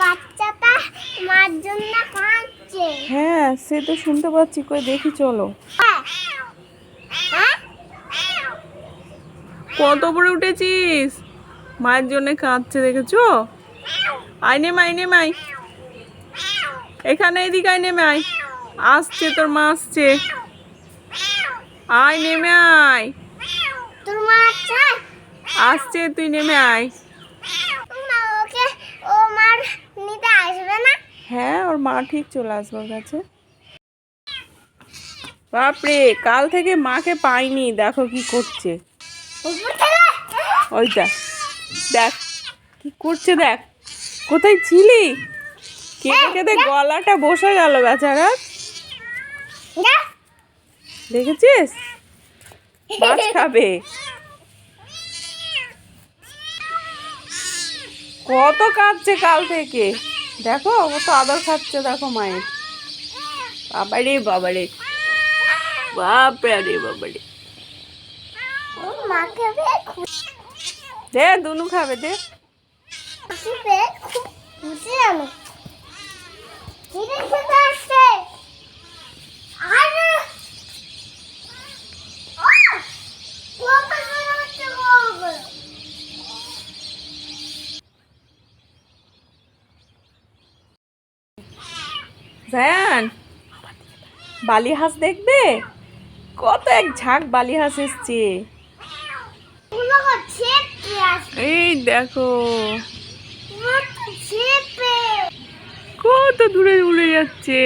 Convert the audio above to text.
বাচ্চাটা মার জন্য কাঁদছে। হ্যাঁ সে তো শুনতে পাচ্ছি কই দেখি চলো। হ্যাঁ। হ্যাঁ? কত উপরে উঠেছিস? মায়ের জন্য কাঁদছে দেখেছ? আইনে মাই নে মাই। এখানে এদিকে আয় নেমে আয় আসছে তোর মা আসছে। আয় নেমে আয় তোর মা আসছে? তুই নেমে আয় মা ওকে ও মার নিতে আসবে না হ্যাঁ ওর মা ঠিক চলে আসবে ওর কাছে। বাপরে কাল থেকে মাকে পাইনি দেখো কি করছে। থেকে ওইটা দেখ কি করছে দেখ কোথায় ছিলি? কেঁদে কেঁদে গলাটা বসে গেল বেচারা দেখেছিস? মাছ খাবে। কত কাঁদছে কাল থেকে। দেখো ও তো আদর খাচ্ছে দেখো মায়ের। বাবারে বাবারে। বাবারে। মাকে দে দুনু খাবে দে। খুব জায়ান বালি হাঁস দেখবে? কত এক ঝাঁক বালি হাঁস এসছে এই দেখো। কত দূরে উড়ে যাচ্ছে।